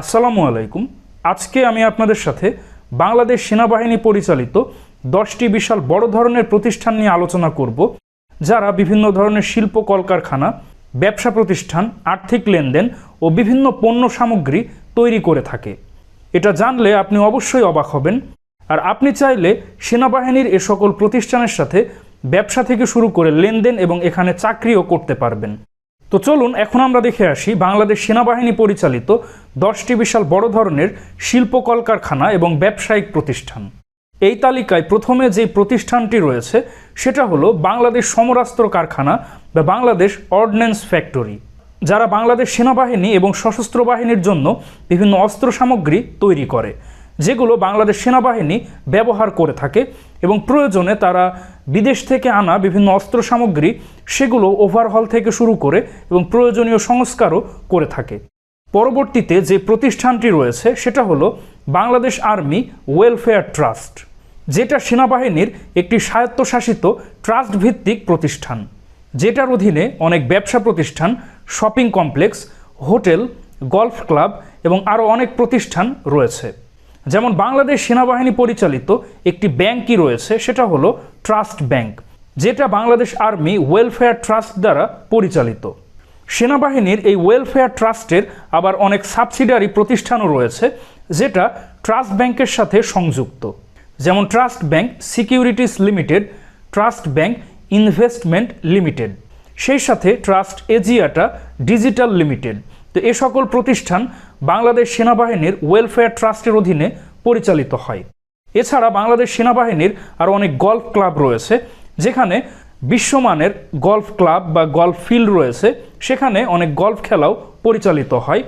আসসালামু আলাইকুম। আজকে আমি আপনাদের সাথে বাংলাদেশ সেনাবাহিনী পরিচালিত দশটি বিশাল বড় ধরনের প্রতিষ্ঠান নিয়ে আলোচনা করব, যারা বিভিন্ন ধরনের শিল্প কলকারখানা, ব্যবসা প্রতিষ্ঠান, আর্থিক লেনদেন ও বিভিন্ন পণ্য সামগ্রী তৈরি করে থাকে। এটা জানলে আপনি অবশ্যই অবাক হবেন। আর আপনি চাইলে সেনাবাহিনীর এ সকল প্রতিষ্ঠানের সাথে ব্যবসা থেকে শুরু করে লেনদেন এবং এখানে চাকরিও করতে পারবেন। তো চলুন, এখন আমরা দেখে আসি বাংলাদেশ সেনাবাহিনী পরিচালিত দশটি বিশাল বড় ধরনের শিল্প কলকারখানা এবং ব্যবসায়িক প্রতিষ্ঠান। এই তালিকায় প্রথমে যে প্রতিষ্ঠানটি রয়েছে, সেটা হলো বাংলাদেশ সমরাস্ত্র কারখানা বা বাংলাদেশ অর্ডন্যান্স ফ্যাক্টরি। যারা বাংলাদেশ সেনাবাহিনী এবং সশস্ত্র বাহিনীর জন্য বিভিন্ন অস্ত্র সামগ্রী তৈরি করে, যেগুলো বাংলাদেশ সেনাবাহিনী ব্যবহার করে থাকে এবং প্রয়োজনে তারা বিদেশ থেকে আনা বিভিন্ন অস্ত্র সামগ্রী সেগুলো ওভারহল থেকে শুরু করে এবং প্রয়োজনীয় সংস্কারও করে থাকে। পরবর্তীতে যে প্রতিষ্ঠানটি রয়েছে, সেটা হলো বাংলাদেশ আর্মি ওয়েলফেয়ার ট্রাস্ট যেটা সেনাবাহিনীর একটি স্বায়ত্তশাসিত ট্রাস্ট ভিত্তিক প্রতিষ্ঠান। যেটার অধীনে অনেক ব্যবসা প্রতিষ্ঠান, shopping complex, hotel, golf club এবং আরও অনেক প্রতিষ্ঠান রয়েছে। যেমন বাংলাদেশ সেনাবাহিনী পরিচালিত একটি ব্যাংকই রয়েছে, সেটা হলো ট্রাস্ট ব্যাংক, যেটা বাংলাদেশ আর্মি ওয়েলফেয়ার ট্রাস্ট দ্বারা পরিচালিত। সেনাবাহিনীর এই ওয়েলফেয়ার ট্রাস্টের আবার অনেক সাবসিডারি প্রতিষ্ঠানও রয়েছে, যেটা ট্রাস্ট ব্যাংকের সাথে সংযুক্ত। যেমন trust bank securities limited, trust bank investment limited, সেই সাথে ট্রাস্ট এজিয়াটা ডিজিটাল লিমিটেড। তো এ সকল প্রতিষ্ঠান বাংলাদেশ সেনাবাহিনীর ওয়েলফেয়ার ট্রাস্টের অধীনে পরিচালিত হয়। এছাড়া বাংলাদেশ সেনাবাহিনীর আরও অনেক গলফ ক্লাব রয়েছে, যেখানে বিশ্বমানের গলফ ক্লাব বা গলফ ফিল্ড রয়েছে, সেখানে অনেক গলফ খেলাও পরিচালিত হয়।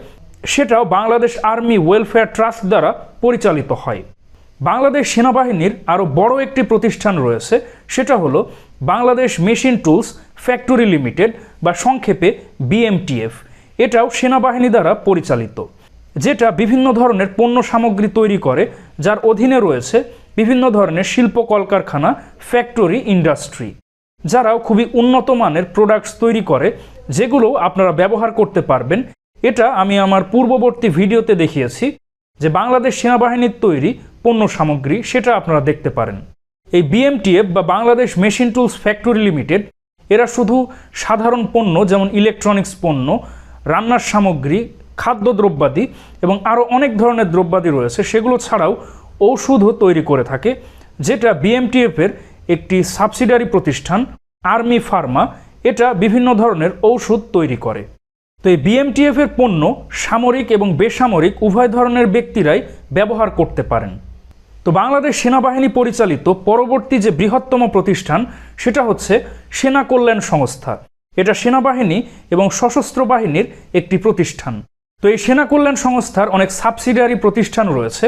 সেটাও বাংলাদেশ আর্মি ওয়েলফেয়ার ট্রাস্ট দ্বারা পরিচালিত হয়। বাংলাদেশ সেনাবাহিনীর আরও বড় একটি প্রতিষ্ঠান রয়েছে, সেটা হলো Bangladesh machine tools factory limited বা সংক্ষেপে বিএমটিএফ। এটাও সেনাবাহিনী দ্বারা পরিচালিত। যেটা বিভিন্ন ধরনের পণ্য সামগ্রী তৈরি করে, যার অধীনে রয়েছে বিভিন্ন ধরনের শিল্প কলকারখানা, ফ্যাক্টরি, ইন্ডাস্ট্রি, যারাও খুবই উন্নত মানের প্রোডাক্টস তৈরি করে, যেগুলো আপনারা ব্যবহার করতে পারবেন। এটা আমি আমার পূর্ববর্তী ভিডিওতে দেখিয়েছি যে বাংলাদেশ সেনাবাহিনীর তৈরি পণ্য সামগ্রী, সেটা আপনারা দেখতে পারেন। এই বিএমটিএফ বা Bangladesh machine tools factory limited, এরা শুধু সাধারণ পণ্য, যেমন ইলেকট্রনিক্স পণ্য, রান্নার সামগ্রী খাদ্যদ্রব্যাদি এবং আরও অনেক ধরনের দ্রব্যাদি রয়েছে, সেগুলো ছাড়াও ঔষধও তৈরি করে থাকে, যেটা বিএমটিএফের একটি সাবসিডারি প্রতিষ্ঠান আর্মি ফার্মা এটা বিভিন্ন ধরনের ঔষধ তৈরি করে। তো এই বিএমটিএফের পণ্য সামরিক এবং বেসামরিক উভয় ধরনের ব্যক্তিরাই ব্যবহার করতে পারেন। তো বাংলাদেশ সেনাবাহিনী পরিচালিত পরবর্তী যে বৃহত্তম প্রতিষ্ঠান, সেটা হচ্ছে সেনা কল্যাণ সংস্থা। এটা সেনাবাহিনী এবং সশস্ত্র বাহিনীর একটি প্রতিষ্ঠান। তো এই সেনা কল্যাণ সংস্থার অনেক সাবসিডিয়ারি প্রতিষ্ঠান রয়েছে,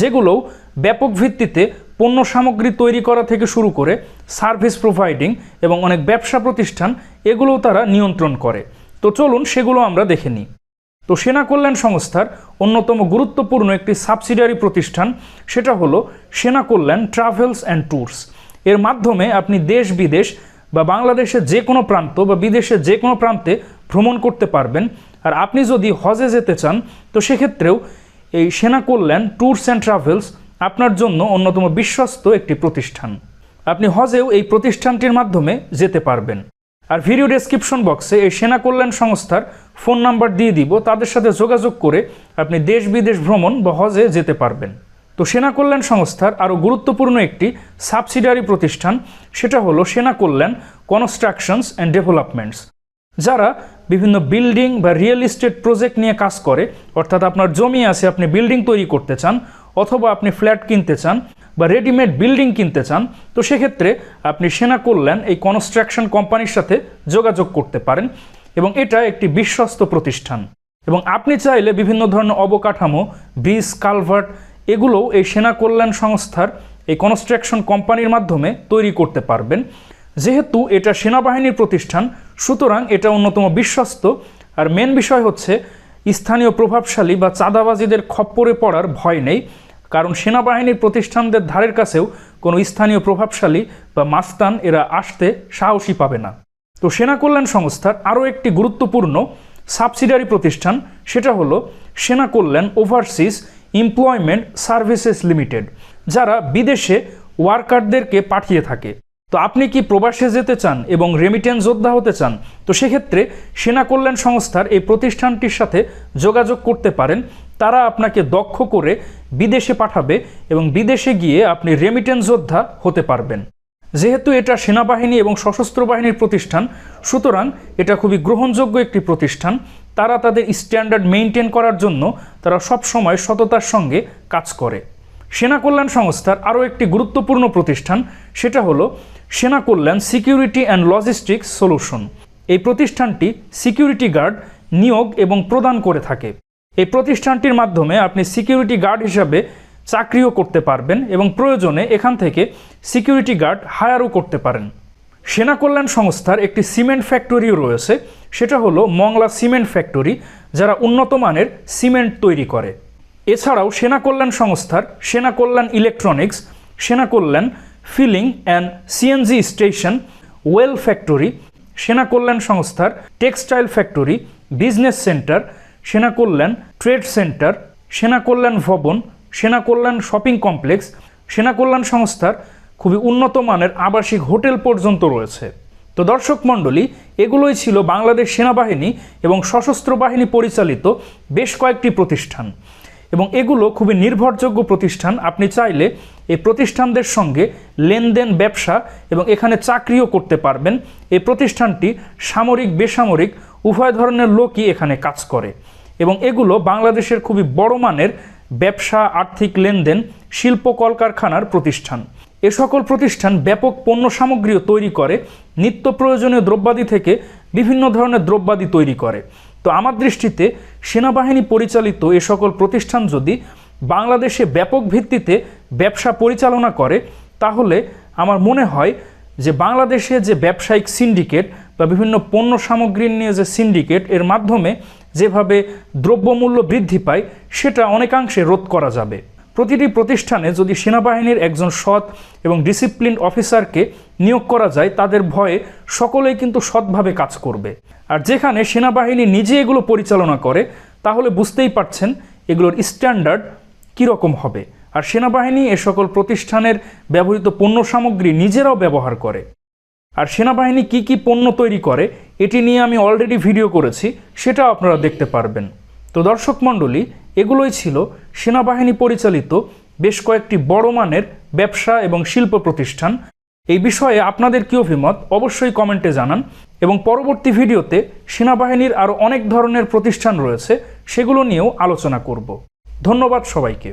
যেগুলোও ব্যাপক ভিত্তিতে পণ্য সামগ্রী তৈরি করা থেকে শুরু করে সার্ভিস প্রোভাইডিং এবং অনেক ব্যবসা প্রতিষ্ঠান এগুলোও তারা নিয়ন্ত্রণ করে। তো চলুন সেগুলো আমরা দেখে নিই। তো সেনা কল্যাণ সংস্থার অন্যতম গুরুত্বপূর্ণ একটি সাবসিডিয়ারি প্রতিষ্ঠান, সেটা হলো সেনা কল্যাণ ট্রাভেলস অ্যান্ড ট্যুরস। এর মাধ্যমে আপনি দেশ বিদেশ বা বাংলাদেশের যে কোনো প্রান্ত বা বিদেশের যে কোনো প্রান্তে ভ্রমণ করতে পারবেন। আর আপনি যদি হজে যেতে চান, তো সেক্ষেত্রেও এই সেনা কল্যাণ, ট্যুরস অ্যান্ড ট্রাভেলস আপনার জন্য অন্যতম বিশ্বস্ত একটি প্রতিষ্ঠান। আপনি হজেও এই প্রতিষ্ঠানটির মাধ্যমে যেতে পারবেন। আর ভিডিও ডেসক্রিপশন বক্সে এই সেনা কল্যাণ সংস্থার ফোন নাম্বার দিয়ে দিব, তাদের সাথে যোগাযোগ করে আপনি দেশ বিদেশ ভ্রমণ বা হজে যেতে পারবেন। তো সেনা কল্যাণ সংস্থার আরও গুরুত্বপূর্ণ একটি সাবসিডারি প্রতিষ্ঠান, সেটা হলো সেনা কল্যাণ কনস্ট্রাকশনস অ্যান্ড ডেভেলপমেন্টস যারা বিভিন্ন বিল্ডিং বা রিয়েল এস্টেট প্রজেক্ট নিয়ে কাজ করে, অর্থাৎ আপনার জমি আছে, আপনি বিল্ডিং তৈরি করতে চান, অথবা আপনি ফ্ল্যাট কিনতে চান বা রেডিমেড বিল্ডিং কিনতে চান, তো সেক্ষেত্রে আপনি সেনা কল্যাণ এই কনস্ট্রাকশন কোম্পানির সাথে যোগাযোগ করতে পারেন এবং এটা একটি বিশ্বস্ত প্রতিষ্ঠান। এবং আপনি চাইলে বিভিন্ন ধরনের অবকাঠামো, ব্রিজ কালভার্ট এগুলোও এই সেনা কল্যাণ সংস্থার এই কনস্ট্রাকশন কোম্পানির মাধ্যমে তৈরি করতে পারবেন। যেহেতু এটা সেনাবাহিনীর প্রতিষ্ঠান সুতরাং এটা অন্যতম বিশ্বস্ত, আর মেন বিষয় হচ্ছে স্থানীয় প্রভাবশালী বা চাঁদাবাজিদের খপ্পরে পড়ার ভয় নেই, কারণ সেনাবাহিনীর প্রতিষ্ঠানদের ধারের কাছেও কোনো স্থানীয় প্রভাবশালী বা মাস্তান এরা আসতে সাহসী পাবে না। তো সেনা কল্যাণ সংস্থার আরও একটি গুরুত্বপূর্ণ সাবসিডারি প্রতিষ্ঠান, সেটা হলো Sena Kalyan overseas employment services limited, যারা বিদেশে ওয়ার্কারদেরকে পাঠিয়ে থাকে। তো আপনি কি প্রবাসে যেতে চান এবং রেমিটেন্স যোদ্ধা হতে চান? তো সেক্ষেত্রে সেনা কল্যাণ সংস্থার এই প্রতিষ্ঠানটির সাথে যোগাযোগ করতে পারেন। তারা আপনাকে দক্ষ করে বিদেশে পাঠাবে এবং বিদেশে গিয়ে আপনি রেমিটেন্স যোদ্ধা হতে পারবেন। যেহেতু এটা সেনাবাহিনী এবং সশস্ত্র বাহিনীর প্রতিষ্ঠান, সুতরাং এটা খুবই গ্রহণযোগ্য একটি প্রতিষ্ঠান। তারা তাদের স্ট্যান্ডার্ড মেনটেন করার জন্য তারা সবসময় সততার সঙ্গে কাজ করে। সেনা কল্যাণ সংস্থার আরও একটি গুরুত্বপূর্ণ প্রতিষ্ঠান, সেটা হলো Sena Kalyan security and logistics solution. এই প্রতিষ্ঠানটি সিকিউরিটি গার্ড নিয়োগ এবং প্রদান করে থাকে। এই প্রতিষ্ঠানটির মাধ্যমে আপনি সিকিউরিটি গার্ড হিসাবে চাকরিও করতে পারবেন এবং প্রয়োজনে এখান থেকে সিকিউরিটি গার্ড হায়ারও করতে পারেন। সেনা কল্যাণ সংস্থার একটি সিমেন্ট ফ্যাক্টরিও রয়েছে, সেটা হলো মংলা সিমেন্ট ফ্যাক্টরি, যারা উন্নত মানের সিমেন্ট তৈরি করে। এছাড়াও সেনা কল্যাণ সংস্থার, Sena Kalyan electronics Sena Kalyan filling and CNG station oil factory Sena Kalyan সংস্থার টেক্সটাইল ফ্যাক্টরি বিজনেস সেন্টার সেনা কল্যাণ ট্রেড সেন্টার সেনা কল্যাণ ভবন, সেনা কল্যাণ শপিং কমপ্লেক্স সেনা কল্যাণ সংস্থার খুবই উন্নত মানের আবাসিক হোটেল পর্যন্ত রয়েছে। তো দর্শক মণ্ডলী, এগুলোই ছিল বাংলাদেশ সেনাবাহিনী এবং সশস্ত্র বাহিনী পরিচালিত বেশ কয়েকটি প্রতিষ্ঠান। এবং এগুলো খুবই নির্ভরযোগ্য প্রতিষ্ঠান। আপনি চাইলে এই প্রতিষ্ঠানদের সঙ্গে লেনদেন, ব্যবসা এবং এখানে চাকরিও করতে পারবেন। এই প্রতিষ্ঠানটি সামরিক, বেসামরিক, উভয় ধরনের লোকই এখানে কাজ করে। এবং এগুলো বাংলাদেশের খুবই বড় মানের ব্যবসা, আর্থিক লেনদেন, শিল্প কলকারখানার প্রতিষ্ঠান। এ সকল প্রতিষ্ঠান ব্যাপক পণ্য সামগ্রীও তৈরি করে, নিত্য প্রয়োজনীয় দ্রব্যাদি থেকে বিভিন্ন ধরনের দ্রব্যাদি তৈরি করে। তো আমার দৃষ্টিতে সেনাবাহিনী পরিচালিত এ সকল প্রতিষ্ঠান যদি বাংলাদেশে ব্যাপক ভিত্তিতে ব্যবসা পরিচালনা করে, তাহলে আমার মনে হয় যে বাংলাদেশে যে ব্যবসায়িক সিন্ডিকেট বা বিভিন্ন পণ্য সামগ্রী নিয়ে যে সিন্ডিকেট, এর মাধ্যমে যেভাবে দ্রব্যমূল্য বৃদ্ধি পায়, সেটা অনেকাংশে রোধ করা যাবে। প্রতিটি প্রতিষ্ঠানে যদি সেনাবাহিনীর একজন সৎ এবং ডিসিপ্লিন অফিসারকে নিয়োগ করা যায়, তাদের ভয়ে সকলেই কিন্তু সৎভাবে কাজ করবে। আর যেখানে সেনাবাহিনী নিজে এগুলো পরিচালনা করে, তাহলে বুঝতেই পারছেন এগুলোর স্ট্যান্ডার্ড কীরকম হবে। আর সেনাবাহিনী এ সকল প্রতিষ্ঠানের ব্যবহৃত পণ্য সামগ্রী নিজেরাও ব্যবহার করে। আর সেনাবাহিনী কি কি পণ্য তৈরি করে, এটি নিয়ে আমি অলরেডি ভিডিও করেছি, সেটাও আপনারা দেখতে পারবেন। তো দর্শক মণ্ডলী এগুলোই ছিল সেনাবাহিনী পরিচালিত বেশ কয়েকটি বড় মানের ব্যবসা এবং শিল্প প্রতিষ্ঠান। এই বিষয়ে আপনাদের কী অভিমত অবশ্যই কমেন্টে জানান এবং পরবর্তী ভিডিওতে সেনাবাহিনীর আরও অনেক ধরনের প্রতিষ্ঠান রয়েছে, সেগুলো নিয়েও আলোচনা করব। ধন্যবাদ সবাইকে।